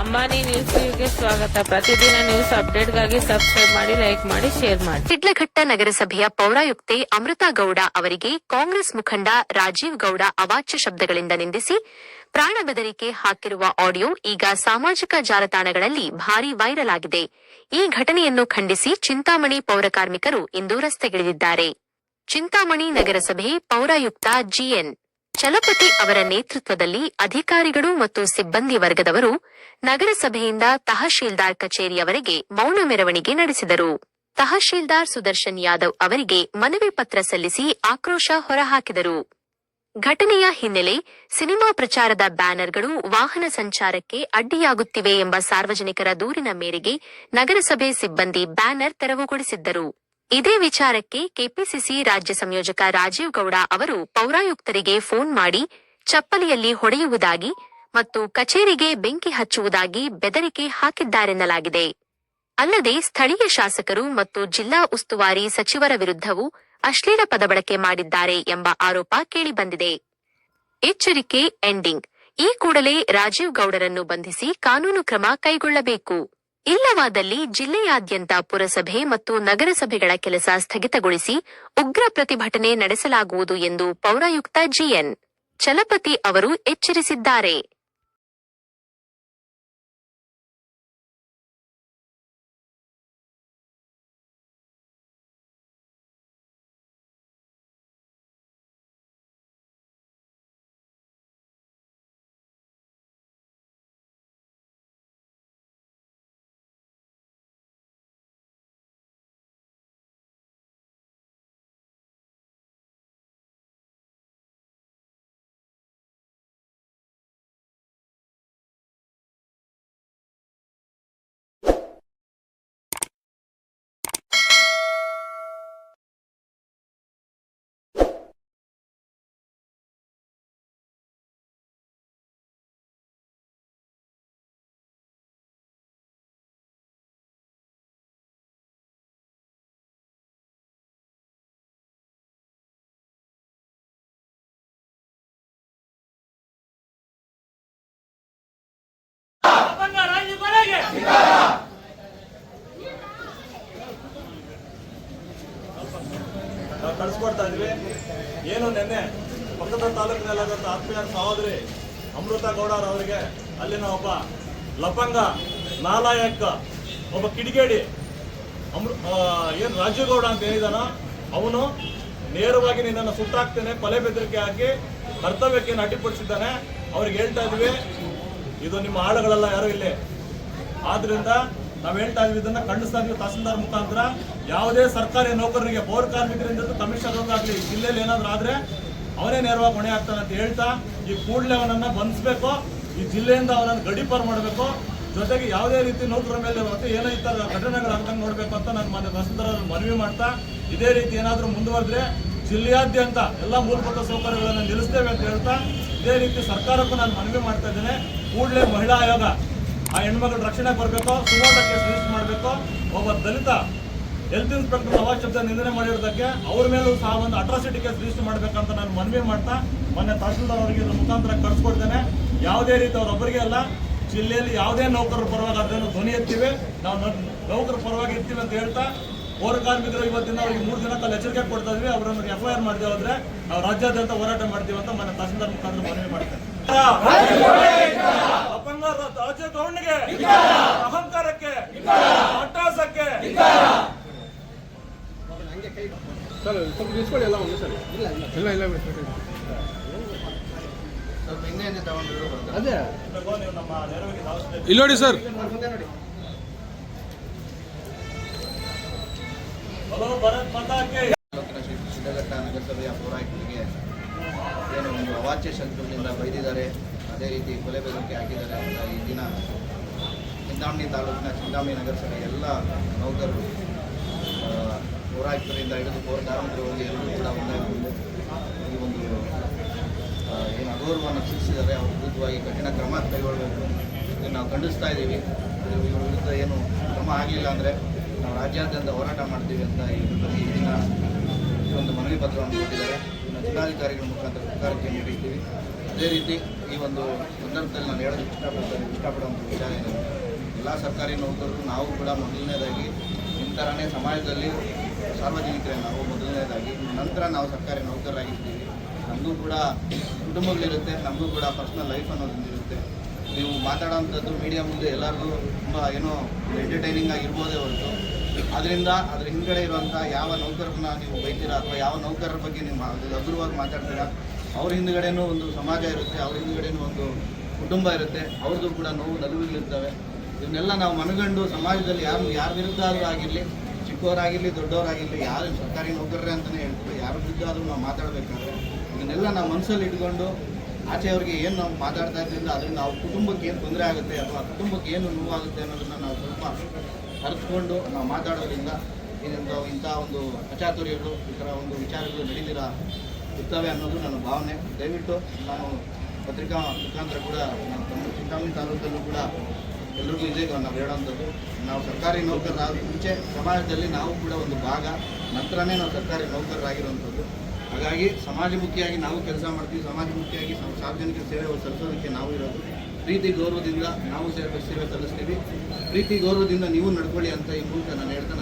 ಅಂಬಾನಿ ನ್ಯೂಸ್ಗೆ ಸ್ವಾಗತ. ಪ್ರತಿದಿನ ನ್ಯೂಸ್ ಅಪ್ಡೇಟ್ಗಾಗಿ ಸಬ್ಸ್ಕ್ರೈಬ್ ಮಾಡಿ, ಲೈಕ್ ಮಾಡಿ, ಶೇರ್ ಮಾಡಿ. ಶಿಡ್ಲಘಟ್ಟ ನಗರಸಭೆಯ ಪೌರಾಯುಕ್ತೆ ಅಮೃತಾ ಗೌಡ ಅವರಿಗೆ ಕಾಂಗ್ರೆಸ್ ಮುಖಂಡ ರಾಜೀವ್ ಗೌಡ ಅವಾಚ್ಯ ಶಬ್ದಗಳಿಂದ ನಿಂದಿಸಿ ಪ್ರಾಣ ಬೆದರಿಕೆ ಹಾಕಿರುವ ಆಡಿಯೋ ಈಗ ಸಾಮಾಜಿಕ ಜಾಲತಾಣಗಳಲ್ಲಿ ಭಾರೀ ವೈರಲ್ ಆಗಿದೆ. ಈ ಘಟನೆಯನ್ನು ಖಂಡಿಸಿ ಚಿಂತಾಮಣಿ ಪೌರ ಕಾರ್ಮಿಕರು ಇಂದು ರಸ್ತೆಗಿಳಿದಿದ್ದಾರೆ. ಚಿಂತಾಮಣಿ ನಗರಸಭೆ ಪೌರಾಯುಕ್ತ ಜಿಎನ್ ಚಲಪತಿ ಅವರ ನೇತೃತ್ವದಲ್ಲಿ ಅಧಿಕಾರಿಗಳು ಮತ್ತು ಸಿಬ್ಬಂದಿ ವರ್ಗದವರು ನಗರಸಭೆಯಿಂದ ತಹಶೀಲ್ದಾರ್ ಕಚೇರಿಯವರೆಗೆ ಮೌನ ಮೆರವಣಿಗೆ ನಡೆಸಿದರು. ತಹಶೀಲ್ದಾರ್ ಸುದರ್ಶನ್ ಯಾದವ್ ಅವರಿಗೆ ಮನವಿ ಪತ್ರ ಸಲ್ಲಿಸಿ ಆಕ್ರೋಶ ಹೊರಹಾಕಿದರು. ಘಟನೆಯ ಹಿನ್ನೆಲೆ ಸಿನಿಮಾ ಪ್ರಚಾರದ ಬ್ಯಾನರ್ಗಳು ವಾಹನ ಸಂಚಾರಕ್ಕೆ ಅಡ್ಡಿಯಾಗುತ್ತಿವೆ ಎಂಬ ಸಾರ್ವಜನಿಕರ ದೂರಿನ ಮೇರೆಗೆ ನಗರಸಭೆ ಸಿಬ್ಬಂದಿ ಬ್ಯಾನರ್ ತೆರವುಗೊಳಿಸಿದ್ದರು. ಇದೇ ವಿಚಾರಕ್ಕೆ ಕೆಪಿಸಿಸಿ ರಾಜ್ಯ ಸಂಯೋಜಕ ರಾಜೀವ್ ಗೌಡ ಅವರು ಪೌರಾಯುಕ್ತರಿಗೆ ಫೋನ್ ಮಾಡಿ ಚಪ್ಪಲಿಯಲ್ಲಿ ಹೊಡೆಯುವುದಾಗಿ ಮತ್ತು ಕಚೇರಿಗೆ ಬೆಂಕಿ ಹಚ್ಚುವುದಾಗಿ ಬೆದರಿಕೆ ಹಾಕಿದ್ದಾರೆನ್ನಲಾಗಿದೆ. ಅಲ್ಲದೆ ಸ್ಥಳೀಯ ಶಾಸಕರು ಮತ್ತು ಜಿಲ್ಲಾ ಉಸ್ತುವಾರಿ ಸಚಿವರ ವಿರುದ್ಧವೂ ಅಶ್ಲೀಲ ಪದ ಬಳಕೆ ಮಾಡಿದ್ದಾರೆ ಎಂಬ ಆರೋಪ ಕೇಳಿಬಂದಿದೆ. ಎಚ್ಚರಿಕೆ ಎಂಡಿಂಗ್. ಈ ಕೂಡಲೇ ರಾಜೀವ್ ಗೌಡರನ್ನು ಬಂಧಿಸಿ ಕಾನೂನು ಕ್ರಮ ಕೈಗೊಳ್ಳಬೇಕು. ಇಲ್ಲವಾದಲ್ಲಿ ಜಿಲ್ಲೆಯಾದ್ಯಂತ ಪುರಸಭೆ ಮತ್ತು ನಗರಸಭೆಗಳ ಕೆಲಸ ಸ್ಥಗಿತಗೊಳಿಸಿ ಉಗ್ರ ಪ್ರತಿಭಟನೆ ನಡೆಸಲಾಗುವುದು ಎಂದು ಪೌರಾಯುಕ್ತ ಜಿಎನ್ ಚಲಪತಿ ಅವರು ಎಚ್ಚರಿಸಿದ್ದಾರೆ. ಕಳಿಸ್ಕೊಡ್ತಾ ಇದ್ವಿ. ಏನು ನಿನ್ನೆ ಪಕ್ಕದ ತಾಲೂಕಿನಲ್ಲಾದಂಥ ಆತ್ಮೀಯ ಸಹೋದರಿ ಅಮೃತ ಗೌಡರ್ ಅವರಿಗೆ ಅಲ್ಲಿನ ಒಬ್ಬ ಲಪಂಗ ನಾಲಾಯಕ ಒಬ್ಬ ಕಿಡಿಗೇಡಿ ಅಮೃ ಏನು ರಾಜೀವ್ಗೌಡ ಅಂತ ಹೇಳಿದಾನ? ಅವನು ನೇರವಾಗಿ ನಿನ್ನನ್ನು ಸುಟ್ಟಾಕ್ತೇನೆ, ಕೊಲೆ ಬೆದರಿಕೆ ಹಾಕಿ ಕರ್ತವ್ಯಕ್ಕೆ ಅಡ್ಡಿಪಡಿಸಿದ್ದಾನೆ ಅವ್ರಿಗೆ ಹೇಳ್ತಾ ಇದ್ವಿ, ಇದು ನಿಮ್ಮ ಆಳುಗಳೆಲ್ಲ ಯಾರು ಇಲ್ಲಿ. ಆದ್ರಿಂದ ನಾವ್ ಹೇಳ್ತಾ ಇದೀವಿ ಇದನ್ನ ಖಂಡಿಸ್ತಾ ಇದೀವಿ ತಹಸೀಲ್ದಾರ್ ಮುಖಾಂತರ ಯಾವುದೇ ಸರ್ಕಾರಿ ನೌಕರರಿಗೆ, ಪೌರ ಕಾರ್ಮಿಕರಿಂದ ಕಮಿಷನರ್ ಆಗಲಿ ಜಿಲ್ಲೆಯಲ್ಲಿ ಏನಾದ್ರೂ ಆದ್ರೆ ಅವನೇ ನೇರವಾಗಿ ಹೊಣೆ ಆಗ್ತಾನೆ ಅಂತ ಹೇಳ್ತಾ, ಈ ಕೂಡಲೇ ಅವನನ್ನ ಬಂಧಿಸಬೇಕು, ಈ ಜಿಲ್ಲೆಯಿಂದ ಅವನನ್ನು ಗಡೀಪಾರು ಮಾಡಬೇಕು. ಜೊತೆಗೆ ಯಾವುದೇ ರೀತಿ ನೌಕರ ಮೇಲೆ ಮತ್ತೆ ಏನೋ ಈ ಥರ ಘಟನೆಗಳು ಆಗ್ದಂಗೆ ನೋಡ್ಬೇಕು ಅಂತ ನಾನು ಮನೆ ತಹಸೀಲ್ದಾರ್ ಮನವಿ ಮಾಡ್ತಾ, ಇದೇ ರೀತಿ ಏನಾದರೂ ಮುಂದುವರೆದ್ರೆ ಜಿಲ್ಲೆಯಾದ್ಯಂತ ಎಲ್ಲ ಮೂಲಭೂತ ಸೌಕರ್ಯಗಳನ್ನು ನಿಲ್ಲಿಸ್ತೇವೆ ಅಂತ ಹೇಳ್ತಾ, ಇದೇ ರೀತಿ ಸರ್ಕಾರಕ್ಕೂ ನಾನು ಮನವಿ ಮಾಡ್ತಾ ಇದ್ದೇನೆ. ಕೂಡಲೇ ಮಹಿಳಾ ಆಯೋಗ ಆ ಹೆಣ್ಮಗಳ ರಕ್ಷಣೆ ಬರಬೇಕು ಸುವರ್ಣ ಕೇಸ್ ಮಾಡಬೇಕು, ಒಬ್ಬ ದಲಿತ ಹೆಲ್ತ್ ಇನ್ಸ್ಪೆಕ್ಟರ್ ಅವಾಜ್ ಶಬ್ದ ನಿಂದನೆ ಮಾಡಿರೋದಕ್ಕೆ ಅವ್ರ ಮೇಲೂ ಸಹ ಒಂದು ಅಟ್ರಾಸಿಟಿ ಕೇಸ್ ರಿಜಿಸ್ಟರ್ ಮಾಡಬೇಕಂತ ನಾನು ಮನವಿ ಮಾಡ್ತಾ ಮೊನ್ನೆ ತಹಸೀಲ್ದಾರ್ ಅವರಿಗೆ ಇದ್ರ ಮುಖಾಂತರ ಕಳಿಸ್ಕೊಡ್ತೇನೆ ಯಾವುದೇ ರೀತಿ ಅವರೊಬ್ಬರಿಗೆ ಅಲ್ಲ, ಜಿಲ್ಲೆಯಲ್ಲಿ ಯಾವುದೇ ನೌಕರರ ಪರವಾಗಿ ಅದನ್ನು ಧ್ವನಿ ಎತ್ತೀವಿ. ನಾವು ನೌಕರ ಪರವಾಗಿ ಇರ್ತೀವಿ ಅಂತ ಹೇಳ್ತಾ, ಪೌರ ಕಾರ್ಮಿಕರು ಇವತ್ತಿನ ಅವರಿಗೆ ಮೂರು ದಿನ ಕಾಲ ಎಚ್ಚರಿಕೆ ಕೊಡ್ತಾ ಇದ್ವಿ. ಅವರನ್ನು ಎಫ್ ಐ ಆರ್ ಮಾಡಿದೆ ಹೋದ್ರೆ ನಾವು ರಾಜ್ಯಾದ್ಯಂತ ಹೋರಾಟ ಮಾಡ್ತೀವಿ ಅಂತ ಮೊನ್ನೆ ತಹಸೀಲ್ದಾರ್ ಮುಖಾಂತರ ಮನವಿ ಮಾಡ್ತೇನೆ. ರಾಜ್ಯ ಧೋರಣೆಗೆ ಅಹಂಕಾರಕ್ಕೆ ಅಟ್ಟಾಸಕ್ಕೆ ಇಲ್ಲೋಡಿ ಸ್ವಲ್ಪ ನಿಲ್ಸ್ಕೊಳ್ಳಿ ಎಲ್ಲ ಒಂದು ಸರಿ. ಶಿಡ್ಡಘಟ್ಟ ನಗರಸಭೆಯ ಪೌರಾಯುಕ್ತರಿಗೆ ಏನು ಒಂದು ಅವಾಚ್ಯ ಶಬ್ದಗಳಿಂದ ಬೈದಿದ್ದಾರೆ. ಅದೇ ರೀತಿ ಕೊಲೆ ಬೆದರಿಕೆ ಹಾಕಿದ್ದಾರೆ ಅಂತ ಈ ದಿನ ಚಿಂತಾಮಣಿ ತಾಲೂಕಿನ ಚಿಂತಾಮಣಿ ನಗರಸಭೆ ಎಲ್ಲ ನೌಕರರು ಪೌರಾಯುಕ್ತರಿಂದ ಹಿಡಿದು ಪೌರ ಕಾರ್ಮಿಕರವರೆಗೆ ಎಲ್ಲರೂ ಕೂಡ ಒಂದಾಗಿದ್ದು ಈ ಒಂದು ಏನು ಅಗೌರವವನ್ನು ಸೂಚಿಸಿದ್ದಾರೆ ಅವ್ರ ವಿರುದ್ಧವಾಗಿ ಕಠಿಣ ಕ್ರಮ ಕೈಗೊಳ್ಳಬೇಕು ಇದನ್ನು ನಾವು ಖಂಡಿಸ್ತಾ ಇದ್ದೀವಿ. ಇವ್ರ ವಿರುದ್ಧ ಏನು ಕ್ರಮ ಆಗಲಿಲ್ಲ ಅಂದರೆ ನಾವು ರಾಜ್ಯಾದ್ಯಂತ ಹೋರಾಟ ಮಾಡ್ತೀವಿ ಅಂತ ಈ ಈ ದಿನ ಈ ಒಂದು ಮನವಿ ಪತ್ರವನ್ನು ಕೊಟ್ಟಿದ್ದಾರೆ. ಇದನ್ನು ಜಿಲ್ಲಾಧಿಕಾರಿಗಳ ಮುಖಾಂತರ ಸರ್ಕಾರಕ್ಕೆ ನೀಡಿದ್ದೀವಿ ಅದೇ ರೀತಿ ಈ ಒಂದು ಸಂದರ್ಭದಲ್ಲಿ ನಾನು ಹೇಳೋದು ಇಷ್ಟಪಡ್ತಾರೆ ಇಷ್ಟಪಡುವಂಥ ವಿಚಾರ ಏನಂದರೆ ಎಲ್ಲ ಸರ್ಕಾರಿ ನೌಕರರು ನಾವು ಕೂಡ ಮೊದಲನೇದಾಗಿ ನಿಮ್ಮ ಥರನೇ ಸಮಾಜದಲ್ಲಿ ಸಾರ್ವಜನಿಕರೇ ನಾವು ಮೊದಲನೇದಾಗಿ. ನಂತರ ನಾವು ಸರ್ಕಾರಿ ನೌಕರರಾಗಿದ್ದೀವಿ. ನಮಗೂ ಕೂಡ ಕುಟುಂಬಗಳಿರುತ್ತೆ, ನಮಗೂ ಕೂಡ ಪರ್ಸ್ನಲ್ ಲೈಫ್ ಅನ್ನೋದೊಂದಿರುತ್ತೆ ನೀವು ಮಾತಾಡೋವಂಥದ್ದು ಮೀಡಿಯಾ ಮುಂದೆ ಎಲ್ಲರಿಗೂ ತುಂಬ ಏನೋ ಎಂಟರ್ಟೈನಿಂಗ್ ಆಗಿರ್ಬೋದೇ ಹೊರತು. ಅದರಿಂದ ಅದ್ರ ಹಿಂದ್ಗಡೆ ಇರುವಂಥ ಯಾವ ನೌಕರರನ್ನ ನೀವು ಬೈತೀರಾ ಅಥವಾ ಯಾವ ನೌಕರರ ಬಗ್ಗೆ ನೀವು ಹಗುರವಾಗಿ ಮಾತಾಡ್ತೀರಾ ಅವ್ರ ಹಿಂದ್ಗಡೆನೂ ಒಂದು ಸಮಾಜ ಇರುತ್ತೆ, ಅವ್ರ ಹಿಂದ್ಗಡೆನೂ ಒಂದು ಕುಟುಂಬ ಇರುತ್ತೆ, ಅವ್ರದ್ದು ಕೂಡ ನೋವು ನಲುವಿಗಳಿರ್ತವೆ ಇವನ್ನೆಲ್ಲ ನಾವು ಮನಗಂಡು ಸಮಾಜದಲ್ಲಿ ಯಾರು, ಯಾರ ವಿರುದ್ಧ ಆದರೂ ಆಗಿರಲಿ, ಚಿಕ್ಕವರಾಗಿರಲಿ, ದೊಡ್ಡವರಾಗಿರಲಿ, ಯಾರು ಸರ್ಕಾರಿ ನೌಕರರೇ ಅಂತಲೇ ಹೇಳ್ತಾರೆ ಯಾರ ವಿರುದ್ಧ ಆದರೂ ನಾವು ಮಾತಾಡಬೇಕಾದ್ರೆ, ಇದನ್ನೆಲ್ಲ ನಾವು ಮನಸ್ಸಲ್ಲಿ ಇಟ್ಕೊಂಡು ಆಚೆಯವ್ರಿಗೆ ಏನು ನಾವು ಮಾತಾಡ್ತಾ ಇದ್ರಿಂದ ಅದರಿಂದ ಅವ್ರ ಕುಟುಂಬಕ್ಕೆ ಏನು ತೊಂದರೆ ಆಗುತ್ತೆ ಅಥವಾ ಕುಟುಂಬಕ್ಕೆ ಏನು ನೋವಾಗುತ್ತೆ ಅನ್ನೋದನ್ನು ನಾವು ಸ್ವಲ್ಪ ಅರ್ಥಕೊಂಡು ನಾವು ಮಾತಾಡೋದ್ರಿಂದ ಇದರಿಂದ ಇಂಥ ಒಂದು ಅಚಾತುರ್ಯಗಳು, ಈ ಥರ ಒಂದು ವಿಚಾರಗಳು ನಡೀದಿರ ಇರ್ತವೆ ಅನ್ನೋದು ನನ್ನ ಭಾವನೆ. ದಯವಿಟ್ಟು ನಾನು ಪತ್ರಿಕಾ ಮುಖಾಂತರ ಕೂಡ ನಮ್ಮ ಚಿಂತಾಮಣಿ ತಾಲೂಕಲ್ಲೂ ಕೂಡ ಎಲ್ರಿಗೂ ಇದೆ ನಾವು ಹೇಳೋವಂಥದ್ದು. ನಾವು ಸರ್ಕಾರಿ ನೌಕರರಾದ ಮುಂಚೆ ಸಮಾಜದಲ್ಲಿ ನಾವು ಕೂಡ ಒಂದು ಭಾಗ. ನಂತರನೇ ನಾವು ಸರ್ಕಾರಿ ನೌಕರರಾಗಿರುವಂಥದ್ದು. ಹಾಗಾಗಿ ಸಮಾಜಮುಖಿಯಾಗಿ ನಾವು ಕೆಲಸ ಮಾಡ್ತೀವಿ. ಸಮಾಜಮುಖಿಯಾಗಿ ಸಾರ್ವಜನಿಕ ಸೇವೆ ಸಲ್ಲಿಸೋದಕ್ಕೆ ನಾವು ಇರೋದು. ಪ್ರೀತಿ, ಗೌರವದಿಂದ ನಾವು ಸೇವೆ ಸೇವೆ ಸಲ್ಲಿಸ್ತೀವಿ. ಪ್ರೀತಿ, ಗೌರವದಿಂದ ನೀವು ನಡ್ಕೊಳ್ಳಿ ಅಂತ ಈ ಮೂಲಕ ನಾನು ಹೇಳ್ತಾ